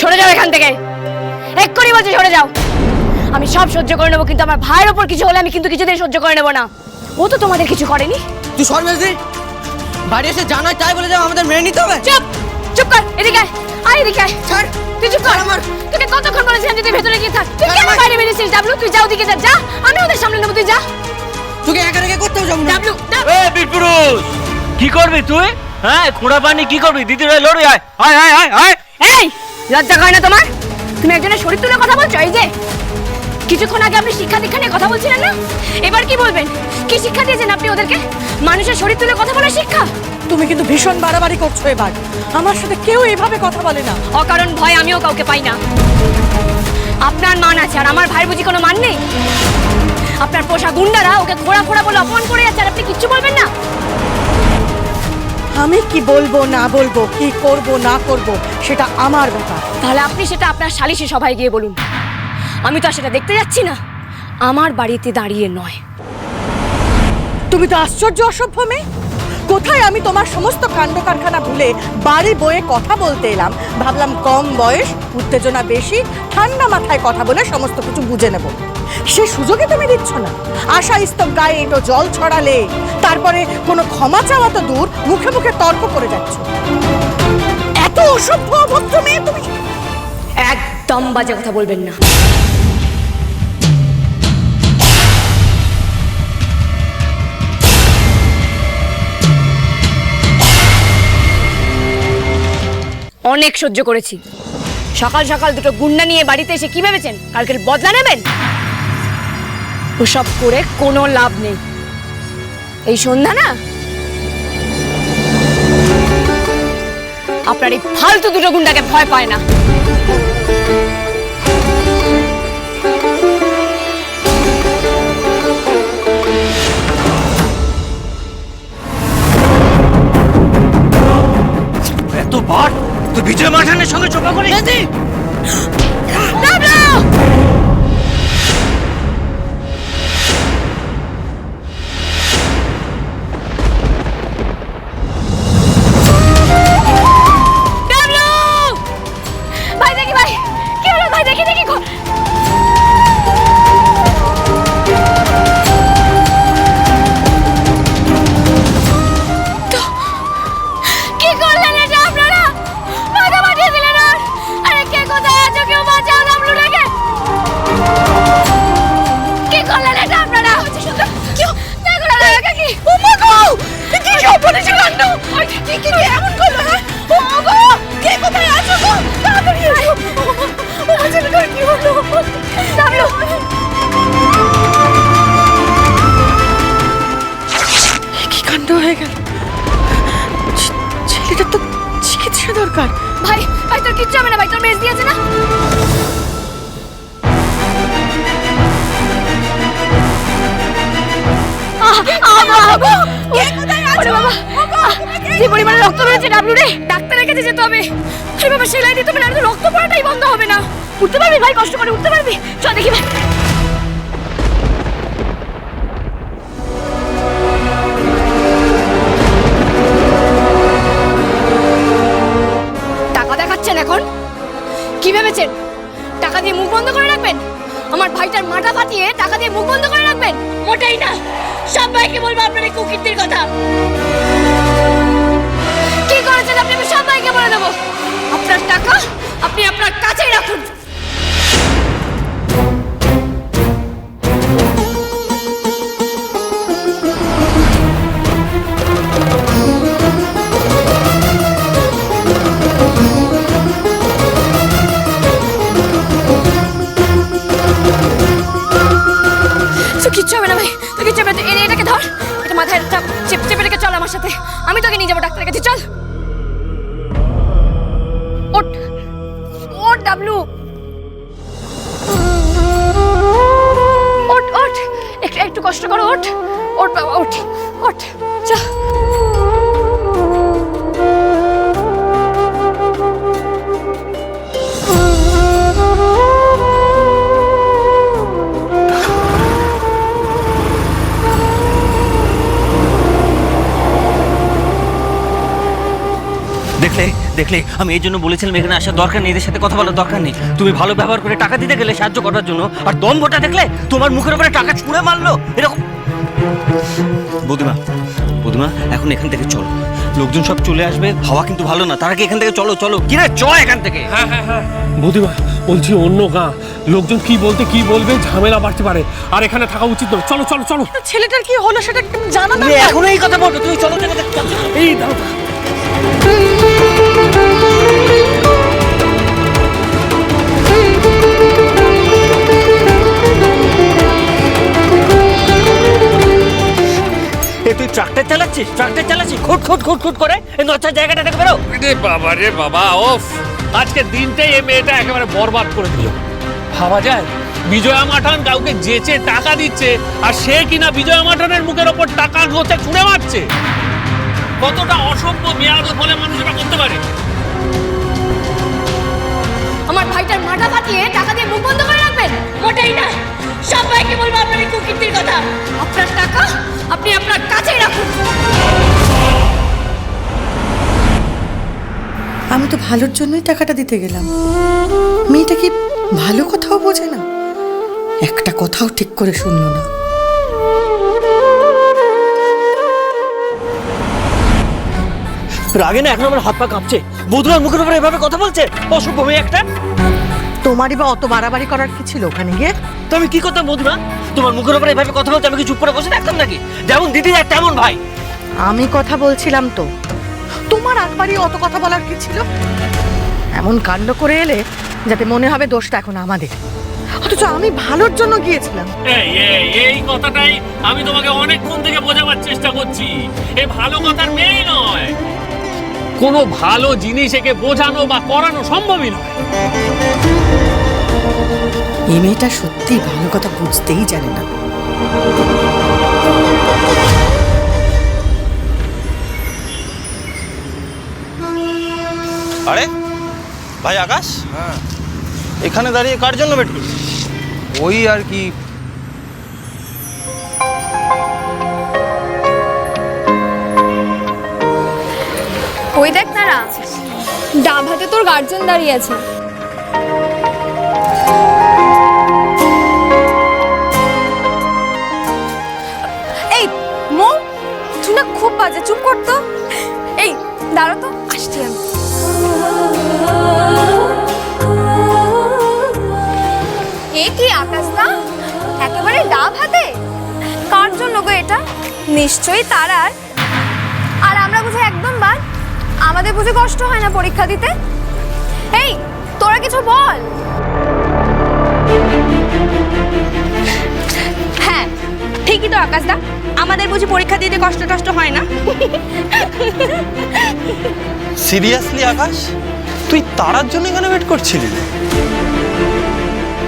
সরে যাও এখান থেকে। এক্ষুনি বলছি সরে যাও। আমি সব সহ্য করে নেব কিন্তু আমার ভাইয়ের ওপর কিছু হলে আমি কিন্তু কিছুদিন সহ্য করে নেব না। ও তো তোমাদের কিছু করেনি। তুই সর্বেশদি বাড়ি এসে জানাই তাই বলে যাও আমাদের মেনে নিতে হবে। চুপ চুপ কর এদিকে আয় আয় এদিকে আয়। ছাড়। তুই চুপ কর। আমার। তোকে কতক্ষণ বলেছিলাম যে তুই ভেতরে গিয়ে থাক। তুই কেন আমার। বাইরে বেরিয়েছিস ডাবলু? তুই যাও দিকে যা যা। আমি ওদের সামনে নেব তুই যা। তোকে একা রেখে করতেও যাব না ডাবলু এ বীরপুরুষ কি করবি তুই? হ্যাঁ খোঁড়া পানি কি করবি? দিদির হয়ে লড়বি আয় আয় আয় আয়। লজ্জা করে না তোমার? তুমি একজনের শরীর তুলে কথা বলছো? এই যে কিছুক্ষণ আগে আপনি শিক্ষা দীক্ষা নিয়ে কথা বলছিলেন না? এবার কি বলবেন? কি শিক্ষা দিয়েছেন আপনি ওদেরকে? মানুষের শরীর তুলে কথা বলার শিক্ষা? তুমি কিন্তু ভীষণ বাড়াবাড়ি করছ এবার। আমার সাথে কেউ এভাবে কথা বলে না। অকারণ ভয় আমিও কাউকে পাই না। আপনার মান আছে আর আমার ভাইয়ের বুঝি কোনো মান নেই? আপনার পোষা গুন্ডারা ওকে খোড়া খোড়া বলে অপমান করে যাচ্ছে আর আপনি কিচ্ছু বলবেন না? আমি কি বলব না বলব কি করব না করব সেটা আমার ব্যাপার। তাহলে আপনি সেটা আপনার সালিশে সভায় গিয়ে বলুন। আমি তো আর সেটা দেখতে যাচ্ছি না। আমার বাড়িতে দাঁড়িয়ে নয়। তুমি তো আশ্চর্য অসভ্য মেয়ে। কোথায় আমি তোমার সমস্ত কাণ্ড কারখানা ভুলে বাড়ি বয়ে কথা বলতে এলাম? ভাবলাম কম বয়স উত্তেজনা বেশি ঠান্ডা মাথায় কথা বলে সমস্ত কিছু বুঝে নেব। সে সুযোগে তুমি দিচ্ছ না। আশা স্তব গায়ে এটো জল ছড়ালে, তারপরে কোনো ক্ষমা চাওয়া তো দূর, মুখে মুখে তর্ক করে যাচ্ছ। এত অসভ্য অভদ্র মেয়ে তুমি! একদম বাজে কথা বলবেন না। অনেক সহ্য করেছি। সকাল সকাল দুটো গুন্ডা নিয়ে বাড়িতে এসে কি ভেবেছেন? কালকের বদলা নেবেন? ওসব করে কোনো লাভ নেই। এই সন্ধ্যা না? আপনার এই ফালতু দুটো গুন্ডাকে ভয় পায় না। এত বার তুই বিজয় মাঠানের সঙ্গে চোখা করিস? ডাবলু কি কাণ্ড কি কি কি এমন করল হ্যাঁ ও গো কে কোথায় আছো গো তাড়াতাড়ি এসো ও ছেলেটার কি হলো ডাবলু কি কাণ্ড হয়ে গেল ছে- তো চিকিৎসা দরকার ভাই ভাই তোর কিচ্ছু হবে না ভাই তোর মেজ দিয়েছে না আহ, বাবা, আহ, যে পরিমাণে রক্ত বেরোচ্ছে ডাবলু রে? ডাক্তারের কাছে যেতে হবে। আরে বাবা সেলাই দিতে হবে না তো রক্ত পড়াটাই বন্ধ হবে না? উঠতে পারবি ভাই, কষ্ট করে উঠতে পারবি? চল দেখি ভাই। টাকা দেখাচ্ছেন এখন? কি ভেবেছেন? টাকা দিয়ে মুখ বন্ধ করে রাখবেন? আমার ভাইটার মাথা ফাটিয়ে টাকা দিয়ে মুখ বন্ধ করে রাখবেন? মোটেই না। সবাইকে বলব আপনার এই কুকীর্তির কথা। আপনার টাকা আপনি আপনার কাছেই রাখুন। কিচ্ছু হবে না ভাই। এটাকে ধর। মাথায় চেপে রেখে চল আমার সাথে। আমি তোকে নিয়ে যাব ডাক্তারের কাছে। চল। ওঠ ওঠ ওঠ। একটু কষ্ট করো ওঠ। ওঠ বাবা ওঠ। ওঠ চল দেখলে আমি এই জন্য বলেছিলাম এখানে আসার দরকার নেই এদের সাথে কথা বলার দরকার নেই। তুমি ভালো ব্যবহার করে টাকা দিতে গেলে সাহায্য করার জন্য আর দম্ভটা দেখলে তোমার মুখের উপরে টাকা ছুঁড়ে মারলো। এরকম বৌদিমা বৌদিমা এখন এখান থেকে চলো। লোকজন সব চলে আসবে হাওয়া কিন্তু ভালো না। তার আগে এখান থেকে? চলো চলো। কিরে চ এখান থেকে। বৌদিমা বলছি অন্য গাঁ। লোকজন কি বলতে কি বলবে ঝামেলা বাড়তে পারে। আর এখানে থাকা উচিত নয়। চলো চলো চলো। ছেলেটার কি হলো সেটা একটু জানা দরকার এখন এই কথা বলছো তুমি চলো চলো। এই দাও চালাচ্ছিস খুট খুট খুট খুট করে এই নচ্ছার জায়গাটা থেকে বেরো। রে বাবা রে বাবা ওফ। আজকে দিনটাই এই মেয়েটা একেবারে বরবাদ করে দিল। ভাবা যায় বিজয়া মাঠান কাউকে যেচে টাকা দিচ্ছে আর সে কিনা বিজয়া মাঠানের মুখের ওপর টাকা গোছে ছুঁড়ে মারছে। কতটা অসভ্য মেয়াদ বলে মানুষ এটা করতে পারে? আমার ভাইটার মাথা ফাটিয়ে টাকা দিয়ে মুখ বন্ধ করে রাখবেন? মোটেই না। সবাইকে বলব আপনার এই কুকীর্তির কথা। আপনার টাকা আপনি আপনার কাছেই রাখুন। তো ভালোর জন্যই টাকাটা দিতে গেলাম। মেয়েটা কি ভালো কথাও বোঝে না? একটা কথাও ঠিক করে শুনলো না। রাগে না এখন আমার হাত পা কাঁপছে। বধুয়ার মুখের উপরে এভাবে কথা বলছে? অসভ্য মেয়ে একটা। তোমারই বা অত বাড়াবাড়ি করার কি ছিল ওখানে গিয়ে? তো আমি কি করতাম বধুরা তোমার মুখের উপরে এভাবে কথা বলছে আমি কি চুপ করে বসে থাকতাম নাকি? যেমন দিদি যায় তেমন ভাই। আমি কথা বলছিলাম তো। তোমার একবারই অত কথা বলার কি ছিল? এমন কাণ্ড করে এলে যাতে মনে হবে দোষটা এখন আমাদের। অথচ আমি ভালোর জন্য গিয়েছিলাম। এই এই এই কথাটাই আমি তোমাকে অনেকক্ষণ থেকে বোঝাবার চেষ্টা করছি। এ ভালো কথার মেয়ে নয়। কোনো ভালো জিনিস একে বোঝানো বা করানো সম্ভবই নয়। এই মেয়েটা সত্যিই ভালো কথা বুঝতেই জানে না। আরে ভাই আকাশ? হ্যাঁ। এখানে দাঁড়িয়ে কার জন্য ওয়েট করছিস? ওই আর কি। ওই দেখ তারা ডাব হাতে তোর গার্জেন দাঁড়িয়ে আছে। এই মো তুই না খুব বাজে চুপ করতো এই দাঁড়া তো আসছি আমি। এ কি আকাশ দা? একেবারে ডাব হাতে কার জন্য গো এটা? নিশ্চয়ই তারার। আর আমরা বুঝে একদম বাদ। আমাদের বুঝে কষ্ট হয় না পরীক্ষা দিতে? বুঝি পরীক্ষা দিতে কষ্ট টষ্ট হয় না? সিরিয়াসলি আকাশ তুই তারার জন্য এখানে ওয়েট করছিলি?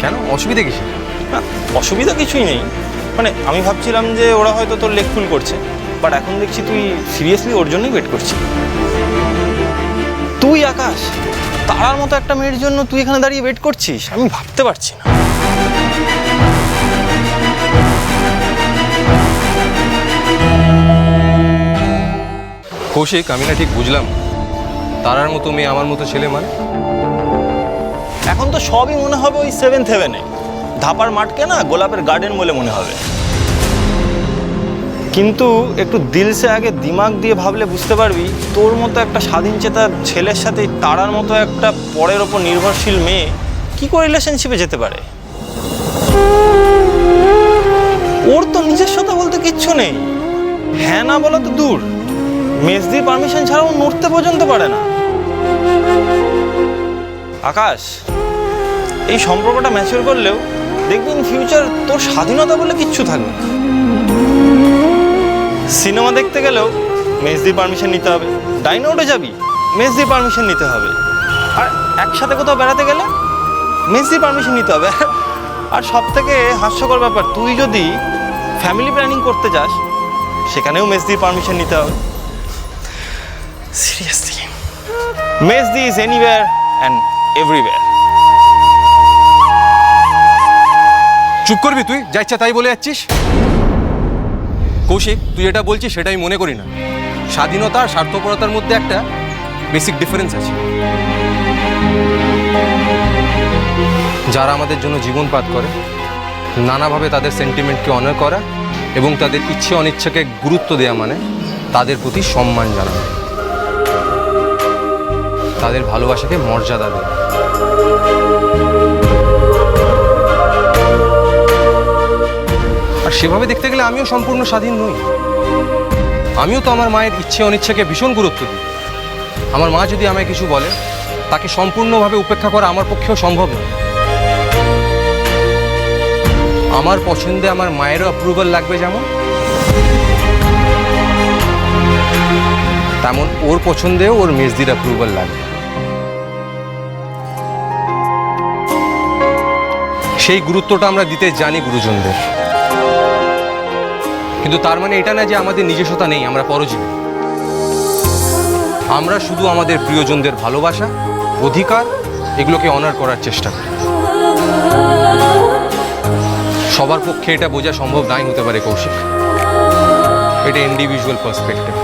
কেন? অসুবিধা কিসে না অসুবিধা কিছুই নেই। মানে আমি ভাবছিলাম যে ওরা হয়তো তোর লেগ ফুল করছে বাট এখন দেখছি তুই সিরিয়াসলি ওর জন্যই ওয়েট করছিস তুই আকাশ তারার মতো একটা মেয়ের জন্য তুই এখানে দাঁড়িয়ে ওয়েট করছিস? আমি ভাবতে পারছি না। কৌশিক আমি না ঠিক বুঝলাম। তারার মতো মেয়ে আমার মতো ছেলে মানে? এখন তো সবই মনে হবে ওই সেভেন্থ হেভেনে ধাপার মাঠকে না গোলাপের গার্ডেন বলে মনে হবে। কিন্তু একটু দিল সে আগে দিমাগ দিয়ে ভাবলে বুঝতে পারবি, তোর মতো একটা স্বাধীন চেতা ছেলের সাথে তারার মতো একটা পরের ওপর নির্ভরশীল মেয়ে কি করে রিলেশনশিপে যেতে পারে? ওর তো নিজস্বতা বলতে কিচ্ছু নেই। হ্যাঁ না বলা তো দূর। মেজদির পারমিশন ছাড়াও নড়তে পর্যন্ত পারে না। আকাশ, এই সম্পর্কটা ম্যাচিওর করলেও দেখবি ইন ফিউচার তোর স্বাধীনতা বলে কিচ্ছু থাকবে না। সিনেমা দেখতে গেলেও মেজদির পারমিশন নিতে হবে। ডাইনোটে যাবি, মেজদির পারমিশন নিতে হবে। আর একসাথে কোথাও বেড়াতে গেলে মেজদির পারমিশন নিতে হবে। আর সব থেকে হাস্যকর ব্যাপার, তুই যদি ফ্যামিলি প্ল্যানিং করতে যাস, সেখানেও মেজদির পারমিশন নিতে হবে। সিরিয়াসলি মেজদি ইজ এনিওয়্যার অ্যান্ড এভরিওয়্যার চুপ করবি তুই? যা ইচ্ছা তাই বলে যাচ্ছিস? কৌশিক তুই এটা বলছিস সেটাই মনে করি না। স্বাধীনতা আর স্বার্থপরতার মধ্যে একটা বেসিক ডিফারেন্স আছে। যারা আমাদের জন্য জীবনপাত করে নানাভাবে তাদের সেন্টিমেন্টকে অনার করা এবং তাদের ইচ্ছে অনিচ্ছাকে গুরুত্ব দেওয়া মানে তাদের প্রতি সম্মান জানানো। তাদের ভালোবাসাকে মর্যাদা দেওয়া আর সেভাবে দেখতে গেলে আমিও সম্পূর্ণ স্বাধীন নই। আমিও তো আমার মায়ের ইচ্ছে অনিচ্ছাকে ভীষণ গুরুত্ব দিই। আমার মা যদি আমায় কিছু বলে, তাকে সম্পূর্ণভাবে উপেক্ষা করা আমার পক্ষেও সম্ভব নয়। আমার পছন্দে আমার মায়েরও অ্যাপ্রুভাল লাগবে যেমন, তেমন ওর পছন্দেও ওর মেজদির অ্যাপ্রুভাল লাগবে। সেই গুরুত্বটা আমরা দিতে জানি গুরুজনদের। কিন্তু তার মানে এটা না যে আমাদের নিজস্বতা নেই, আমরা পরজীবী। আমরা শুধু আমাদের প্রিয়জনদের ভালোবাসা, অধিকার, এগুলোকে অনার করার চেষ্টা করি। সবার পক্ষে এটা বোঝা সম্ভব নাই হতে পারে কৌশিক। এটা ইন্ডিভিজুয়াল পার্সপেক্টিভ